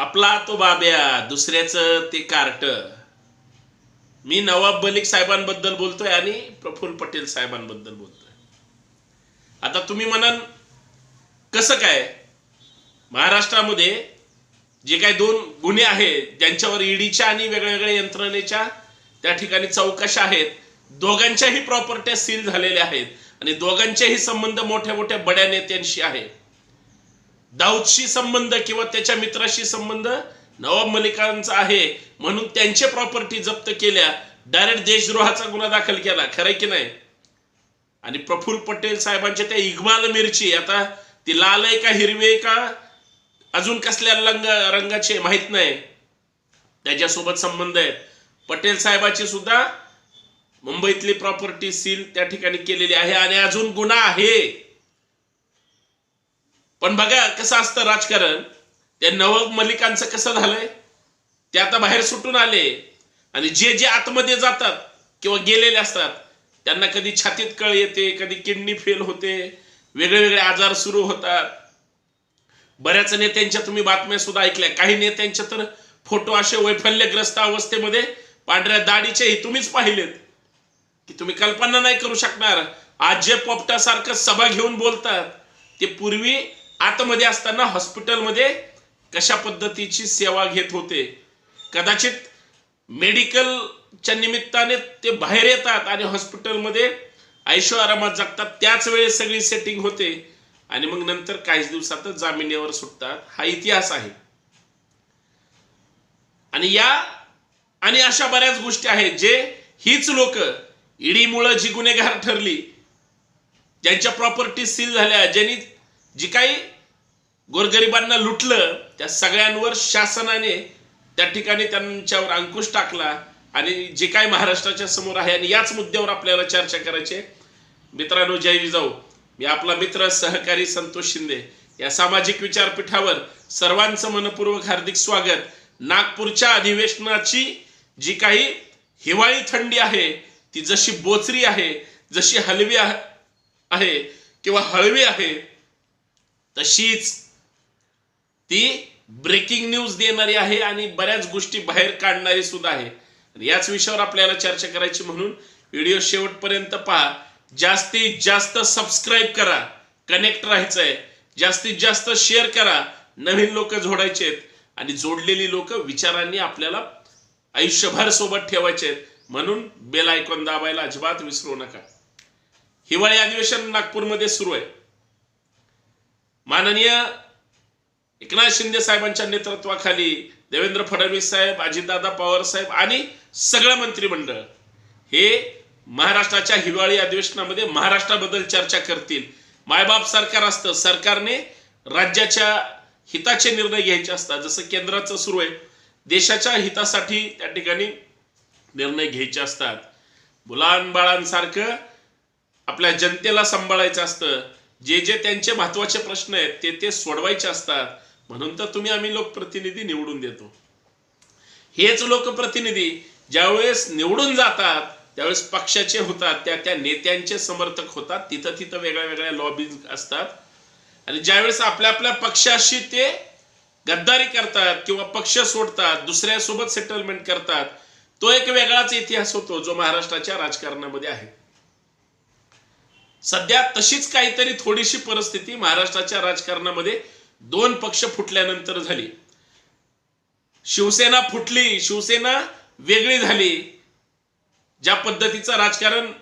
आपला तो बाब्या दुसऱ्याचं ते कार्ट. मी नवाब मलिक साहेबांबद्दल बोलतोय आणि प्रफुल्ल पटेल साहेबांबद्दल बोलतोय. आता तुम्ही म्हणाल कसं काय? महाराष्ट्रामध्ये जे काही दोन गुन्हे आहेत ज्यांच्यावर ईडीच्या आणि वेगळ्या वेगळ्या यंत्रणेच्या त्या ठिकाणी चौकशा आहेत दोघांच्याही प्रॉपर्ट्या सील झालेल्या आहेत आणि दोघांचेही संबंध मोठ्या मोठ्या बड्या नेत्यांशी आहे दाऊदशी संबंध किंवा त्याच्या मित्राशी संबंध नवाब मलिकांचा आहे म्हणून त्यांचे प्रॉपर्टी जप्त केल्या डायरेक्ट देशद्रोहाचा गुन्हा दाखल केला. खरंय की नाही? आणि प्रफुल्ल पटेल साहेबांच्या त्या इगमाल मिरची आता ती लाल आहे का हिरवी आहे का अजून कसल्या रंग रंगाचे माहीत नाही. त्याच्यासोबत संबंध आहेत. पटेल साहेबाची सुद्धा मुंबईतली प्रॉपर्टी सील त्या ठिकाणी केलेली आहे आणि अजून गुन्हा आहे. पण बघा कसं असतं राजकारण. त्या नवाब मलिकांचं कसं झालंय? ते आता बाहेर सुटून आले. आणि जे जे आतमध्ये जातात किंवा गेलेले असतात त्यांना कधी छातीत कळ येते कधी किडनी फेल होते वेगळे वेगळे आजार सुरू होतात. बऱ्याच नेत्यांच्या तुम्ही बातम्या सुद्धा ऐकल्या. काही नेत्यांच्या तर फोटो असे वैफल्यग्रस्त अवस्थेमध्ये पांढऱ्या दाढीचेही तुम्हीच पाहिलेत. की तुम्ही कल्पना नाही करू शकणार. आज जे पोपटासारखं सभा घेऊन बोलतात ते पूर्वी आतमध्ये असताना हॉस्पिटलमध्ये कशा पद्धतीची सेवा घेत होते? कदाचित मेडिकलच्या निमित्ताने ते बाहेर येतात आणि हॉस्पिटलमध्ये ऐशो आरामात जगतात त्याच वेळेस सगळी सेटिंग होते. आणि मग नंतर काहीच दिवसातच जामिनीवर सुटतात. हा इतिहास आहे. आणि या आणि अशा बऱ्याच गोष्टी आहेत जे हीच लोक ईडीमुळं जी गुन्हेगार ठरली ज्यांच्या प्रॉपर्टी सील झाल्या ज्यांनी जी काही गोरगरिबांना लुटलं त्या सगळ्यांवर शासनाने त्या ठिकाणी त्यांच्यावर अंकुश टाकला आणि जे काय महाराष्ट्राच्या समोर आहे आणि याच मुद्द्यावर आपल्याला चर्चा करायची मित्रांनो जय विजाऊ मी आपला मित्र सहकारी संतोष शिंदे. या सामाजिक विचारपीठावर सर्वांचं मनपूर्वक हार्दिक स्वागत. नागपूरच्या अधिवेशनाची जी काही हिवाळी थंडी आहे ती जशी बोचरी आहे जशी हलवी आहे किंवा हळवी आहे तशीच ती ब्रेकिंग न्यूज देणारी आहे आणि बऱ्याच गोष्टी बाहेर काढणारी सुद्धा आहे. याच विषयावर आपल्याला चर्चा करायची म्हणून व्हिडिओ शेवटपर्यंत पहा. जास्तीत जास्त सबस्क्राईब करा. कनेक्ट राहायचंय. जास्तीत जास्त शेअर करा. नवीन लोक जोडायचे आहेत आणि जोडलेली लोक विचारांनी आपल्याला आयुष्यभर सोबत ठेवायचे आहेत. म्हणून बेल आयकॉन दाबायला अजिबात विसरू नका. हिवाळी अधिवेशन नागपूरमध्ये सुरू आहे. माननीय एकनाथ शिंदे साहेबांच्या नेतृत्वाखाली देवेंद्र फडणवीस साहेब अजितदादा पवार साहेब आणि सगळं मंत्रिमंडळ हे महाराष्ट्राच्या हिवाळी अधिवेशनामध्ये महाराष्ट्राबद्दल चर्चा करतील. मायबाप सरकार असतं. सरकारने राज्याच्या हिताचे निर्णय घ्यायचे असतात. जसं केंद्राचं सुरू आहे. देशाच्या हितासाठी त्या ठिकाणी निर्णय घ्यायचे असतात. मुलांबाळांसारखं आपल्या जनतेला सांभाळायचं असतं. जे जे त्यांचे महत्त्वाचे प्रश्न आहेत ते ते सोडवायचे असतात. म्हणून तर तुम्ही आम्ही लोकप्रतिनिधी निवडून देतो. हेच लोकप्रतिनिधी ज्यावेळेस निवडून जातात त्यावेळेस पक्षाचे होतात त्या त्या नेत्यांचे समर्थक होतात तिथं तिथं वेगळ्या वेगळ्या लॉबी असतात. आणि ज्यावेळेस आपल्या आपल्या पक्षाशी ते गद्दारी करतात किंवा पक्ष सोडतात दुसऱ्यासोबत सेटलमेंट करतात तो एक वेगळाच इतिहास होतो जो महाराष्ट्राच्या राजकारणामध्ये आहे. सध्या तशीच काहीतरी थोडीशी परिस्थिती महाराष्ट्राच्या राजकारणामध्ये दोन पक्ष फुटल्यानंतर झाली. शिवसेना फुटली शिवसेना वेगळी झाली. ज्या पद्धतीचं राजकारण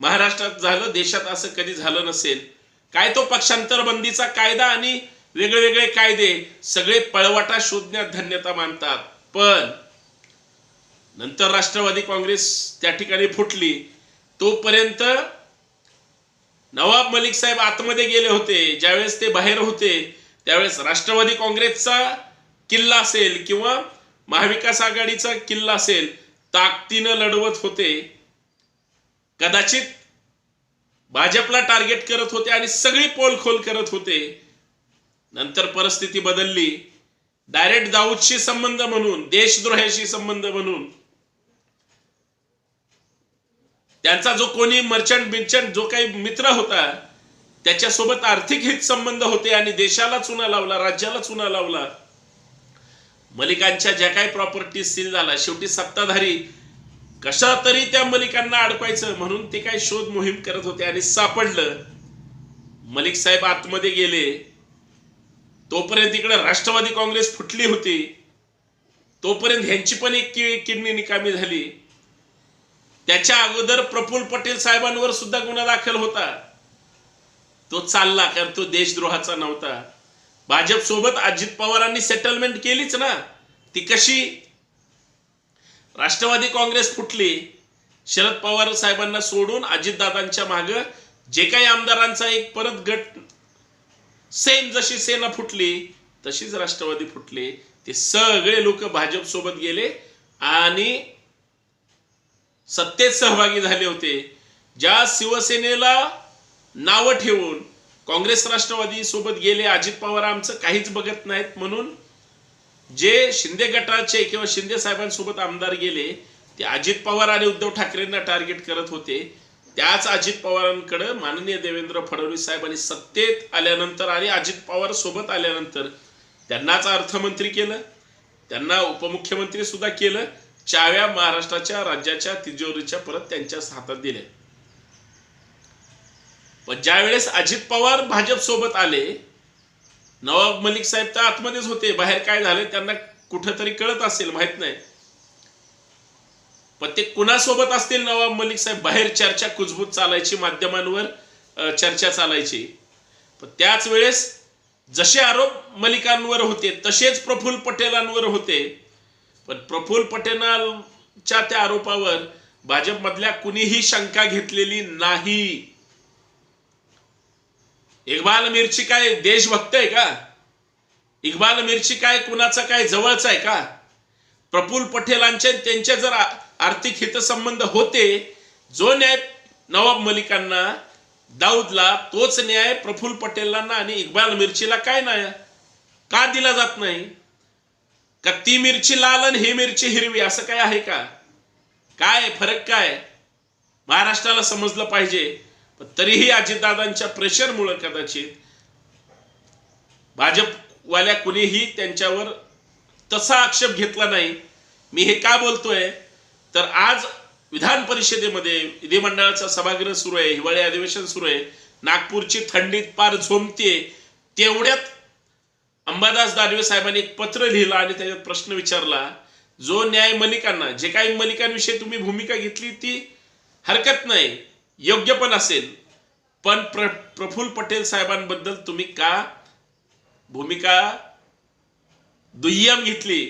महाराष्ट्रात झालं देशात असं कधी झालं नसेल. काय तो पक्षांतर बंदीचा कायदा आणि वेगळे वेगळे कायदे सगळे पळवाटा शोधण्यात धन्यता मानतात. पण नंतर राष्ट्रवादी काँग्रेस त्या ठिकाणी फुटली. तोपर्यंत नवाब मलिक साहेब आतमध्ये गेले होते. ज्यावेळेस ते बाहेर होते त्यावेळेस राष्ट्रवादी काँग्रेसचा किल्ला असेल किंवा महाविकास आघाडीचा किल्ला असेल ताकदीनं लढवत होते. कदाचित भाजपला टार्गेट करत होते आणि सगळी पोलखोल करत होते. नंतर परिस्थिती बदलली. डायरेक्ट दाऊदशी संबंध म्हणून देशद्रोहाशी संबंध म्हणून त्यांचा जो कोणी मर्चंट बिर्चंट जो काही मित्र होता त्याच्यासोबत आर्थिक हित संबंध होते आणि देशाला चुना लावला राज्याला चुना लावला. मलिकांच्या ज्या काही प्रॉपर्टी सील झाला शेवटी सत्ताधारी कशा तरी त्या मलिकांना अडकवायचं म्हणून ते काय शोध मोहीम करत होते आणि सापडलं. मलिक साहेब आतमध्ये गेले. तोपर्यंत इकडे राष्ट्रवादी काँग्रेस फुटली होती. तोपर्यंत ह्यांची पण एक किडनी निकामी झाली. त्याच्या अगोदर प्रफुल्ल पटेल साहेबांवर सुद्धा गुन्हा दाखल होता. तो चालला कारण तो देशद्रोहाचा नव्हता. भाजप सोबत अजित पवारांनी सेटलमेंट केलीच ना. ती कशी? राष्ट्रवादी काँग्रेस फुटली. शरद पवार साहेबांना सोडून अजितदादांच्या माग जे काही आमदारांचा एक परत गट सेम जशी सेना फुटली तशीच राष्ट्रवादी फुटली. ते सगळे लोक भाजप सोबत गेले आणि सत्तेत सहभागी झाले होते. ज्या शिवसेनेला नावं ठेवून काँग्रेस राष्ट्रवादी सोबत गेले अजित पवार आमचं काहीच बघत नाहीत म्हणून जे शिंदे गटाचे किंवा शिंदे साहेबांसोबत आमदार गेले ते अजित पवार आणि उद्धव ठाकरेंना टार्गेट करत होते. त्याच अजित पवारांकडे माननीय देवेंद्र फडणवीस साहेबांनी सत्तेत आल्यानंतर आणि अजित पवार सोबत आल्यानंतर त्यांनाच अर्थमंत्री केलं त्यांना उपमुख्यमंत्री सुद्धा केलं चाव्या महाराष्ट्राच्या राज्याच्या तिजोरीच्या परत त्यांच्याच हातात दिल्या. पण ज्या वेळेस अजित पवार भाजप सोबत आले नवाब मलिक साहेब तर आतमध्येच होते. बाहेर काय झाले त्यांना कुठंतरी कळत असेल माहीत नाही. पण ते कुणासोबत असतील नवाब मलिक साहेब? बाहेर चर्चा कुजबूज चालायची माध्यमांवर चर्चा चालायची. पण त्याच वेळेस जसे आरोप मलिकांवर होते तसेच प्रफुल्ल पटेलांवर होते. पण प्रफुल्ल पटेलांच्या त्या आरोपावर भाजपमधल्या कुणीही शंका घेतलेली नाही. इक्बाल मिरची काय देशभक्त आहे का? इक्बाल मिरची काय कुणाचा काय जवळचा आहे का? प्रफुल्ल पटेलांचे त्यांचे जर आर्थिक हितसंबंध होते जो न्याय नवाब मलिकांना दाऊदला तोच न्याय प्रफुल्ल पटेलांना आणि इक्बाल मिरचीला काय नाही? का दिला जात नाही? का ती मिरची लाल आणि ही मिरची हिरवी असं काय आहे का? काय फरक काय महाराष्ट्राला समजलं पाहिजे. पण तरीही अजितदादांच्या प्रेशरमुळं कदाचित भाजपवाल्या कुणीही त्यांच्यावर तसा आक्षेप घेतला नाही. मी हे का बोलतोय? तर आज विधान परिषदेमध्ये विधिमंडळाचा सभागृह सुरू आहे हिवाळी अधिवेशन सुरू आहे. नागपूरची थंडीत पार झोमते तेवढ्यात अंबादास दानवे साहेबांनी एक पत्र लिहिलं आणि त्याच्यात प्रश्न विचारला जो न्याय मलिकांना जे काही मलिकांविषयी तुम्ही भूमिका घेतली ती हरकत नाही योग्य पण असेल पण प्र प्रफुल्ल पटेल साहेबांबद्दल तुम्ही का भूमिका दुय्यम घेतली?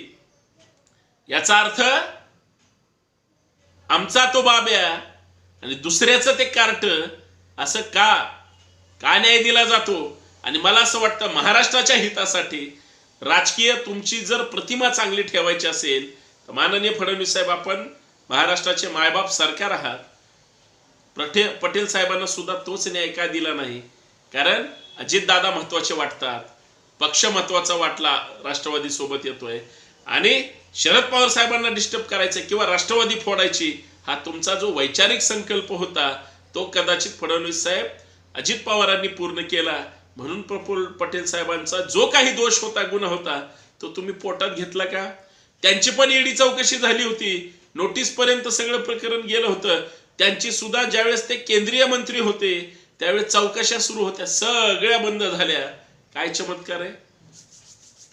याचा अर्थ आमचा तो बाब्या आणि दुसऱ्याचं ते कार्ट असं का का न्याय दिला जातो? आणि मला असं वाटतं महाराष्ट्राच्या हितासाठी राजकीय तुमची जर प्रतिमा चांगली ठेवायची असेल तर माननीय फडणवीस साहेब आपण महाराष्ट्राचे मायबाप सारख्या राहात. पटेल पटेल साहेबांना सुद्धा तोच न्याय का दिला नाही? कारण अजितदादा महत्त्वाचे वाटतात पक्ष महत्त्वाचा वाटला राष्ट्रवादी सोबत येतोय. आणि शरद पवार साहेबांना डिस्टर्ब करायचं किंवा राष्ट्रवादी फोडायची हा तुमचा जो वैचारिक संकल्प होता तो कदाचित फडणवीस साहेब अजित पवारांनी पूर्ण केला. म्हणून प्रफुल्ल पटेल साहेबांचा जो काही दोष होता गुन्हा होता तो तुम्ही पोटात घेतला का? त्यांची पण ईडी चौकशी झाली होती. नोटीस पर्यंत सगळं प्रकरण गेलं होतं. त्यांची सुद्धा ज्यावेळेस ते केंद्रीय मंत्री होते त्यावेळेस चौकशा सुरू होत्या. सगळ्या बंद झाल्या. काय चमत्कार आहे?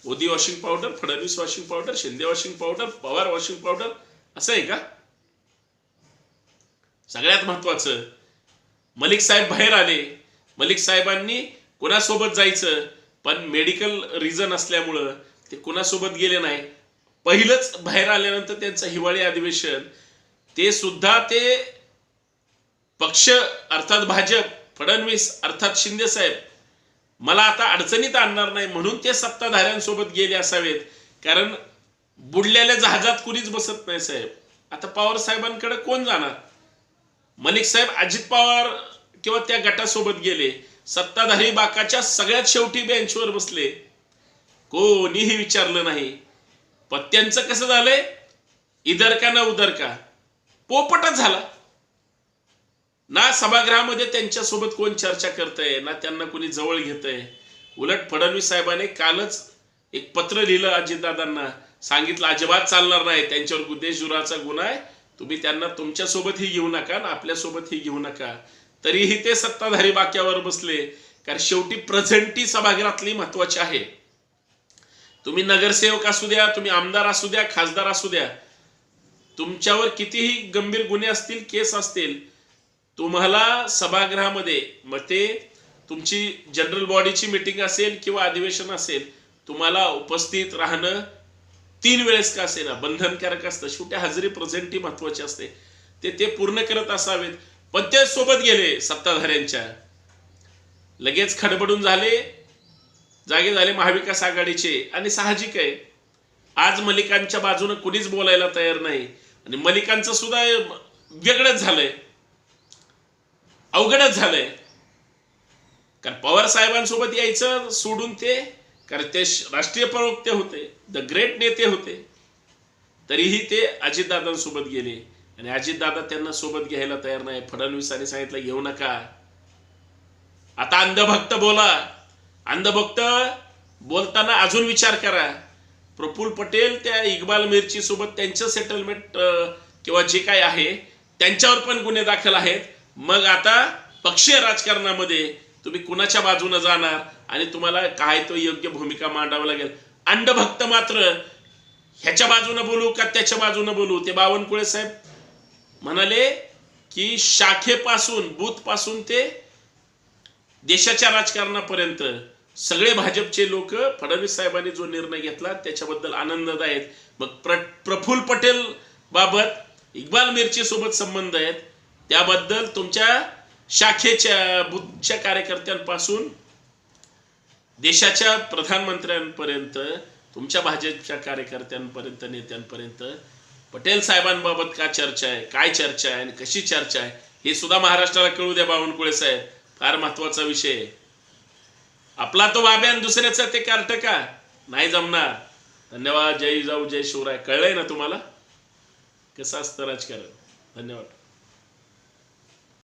Modi washing powder Fadnavis washing powder Shinde washing powder Pawar washing powder असं आहे का? सगळ्यात महत्वाचं मलिक साहेब बाहेर आले. मलिक साहेबांनी कुणासोबत जायचं? पण मेडिकल रिझन असल्यामुळं ते कुणासोबत गेले नाही. पहिलंच बाहेर आल्यानंतर त्यांचं हिवाळी अधिवेशन ते सुद्धा ते पक्ष अर्थात भाजप फडणवीस अर्थात शिंदे साहेब मला आता अडचणीत आणणार नाही म्हणून ते सत्ताधाऱ्यांसोबत गेले असावेत. कारण बुडलेल्या जहाजात कुणीच बसत नाही साहेब. आता पवार साहेबांकडे कोण जाणार? मलिक साहेब अजित पवार किंवा त्या गटासोबत गेले. सत्ताधारी बाकाच्या सगळ्यात शेवटी बेंचवर बसले. कोणीही विचारलं नाही. पत्त्यांचं कसं झालंय? इधर का ना उदर का? पोपटच झाला. ना सभागृहामध्ये त्यांच्यासोबत कोण चर्चा करतंय? ना त्यांना कोणी जवळ घेतंय? उलट फडणवीस साहेबांनी कालच एक पत्र लिहिलं अजितदादांना. सांगितलं अजिबात चालणार नाही. त्यांच्यावर गुदेशुराचा गुन्हा आहे. तुम्ही त्यांना तुमच्यासोबतही घेऊ नका आणि आपल्यासोबतही घेऊ नका. तरीही ते सत्ताधारी बाक्यावर बसले कारण शेवटी प्रेझेंटी सभागृहातली महत्वाची आहे. तुम्ही नगरसेवक असू द्या तुम्ही आमदार असू द्या खासदार असू द्या तुमच्यावर कितीही गंभीर गुन्हे असतील केस असतील तुम्हाला सभागृहामध्ये मग ते तुमची जनरल बॉडीची मिटिंग असेल किंवा अधिवेशन असेल तुम्हाला उपस्थित राहणं तीन वेळेस का असेना बंधनकारक असतं. शेवटी हजेरी प्रेझेंटी महत्वाची असते. ते ते पूर्ण करत असावेत. पण ते सोबत गेले सत्ताधाऱ्यांच्या. लगेच खडबडून झाले जागे झाले महाविकास आघाडीचे आणि साहजिक आहे. आज मलिकांच्या बाजूने कुणीच बोलायला तयार नाही आणि मलिकांचं सुद्धा वेगळंच झालंय. अवघडच झालंय. कारण पवार साहेबांसोबत यायचं सोडून ते कारण ते राष्ट्रीय प्रवक्ते होते द ग्रेट नेते होते. तरीही ते अजितदादांसोबत गेले. आणि अजितदादा त्यांना सोबत घ्यायला तयार नाही. फडणवीसांनी सांगितलं घेऊ नका. आता अंधभक्त बोला. अंधभक्त बोलताना अजून विचार करा. प्रफुल पटेल त्या इक्बाल मिरची सोबत त्यांचं सेटलमेंट किंवा जे काय आहे त्यांच्यावर पण गुन्हे दाखल आहेत. मग आता पक्षीय राजकारणामध्ये तुम्ही कुणाच्या बाजूने जाणार आणि तुम्हाला काय तो योग्य भूमिका मांडावं लागेल? अंडभक्त मात्र ह्याच्या बाजूने बोलू का त्याच्या बाजूने बोलू? ते बावनकुळे साहेब म्हणाले की शाखेपासून बूथपासून ते देशाच्या राजकारणापर्यंत सगळे भाजपचे लोक फडणवीस साहेबांनी जो निर्णय घेतला त्याच्याबद्दल आनंदात आहेत मग प्र प्रफुल्ल पटेल बाबत इक्बाल मिरची सोबत संबंध आहेत. त्याबद्दल तुमच्या शाखेच्या बुथच्या कार्यकर्त्यांपासून देशाच्या प्रधानमंत्र्यांपर्यंत तुमच्या भाजपच्या कार्यकर्त्यांपर्यंत नेत्यांपर्यंत पटेल साहेबांबाबत का चर्चा आहे? काय चर्चा आहे आणि कशी चर्चा आहे? हे सुद्धा महाराष्ट्राला कळू द्या बावनकुळे साहेब. फार महत्त्वाचा विषय आहे. आपला तो बाब्या आणि दुसऱ्याचा ते कार्ट का? नाही जमणार. धन्यवाद. जय जाऊ जय शिवराय. कळलंय ना तुम्हाला? कसं असतं राजकारण? धन्यवाद.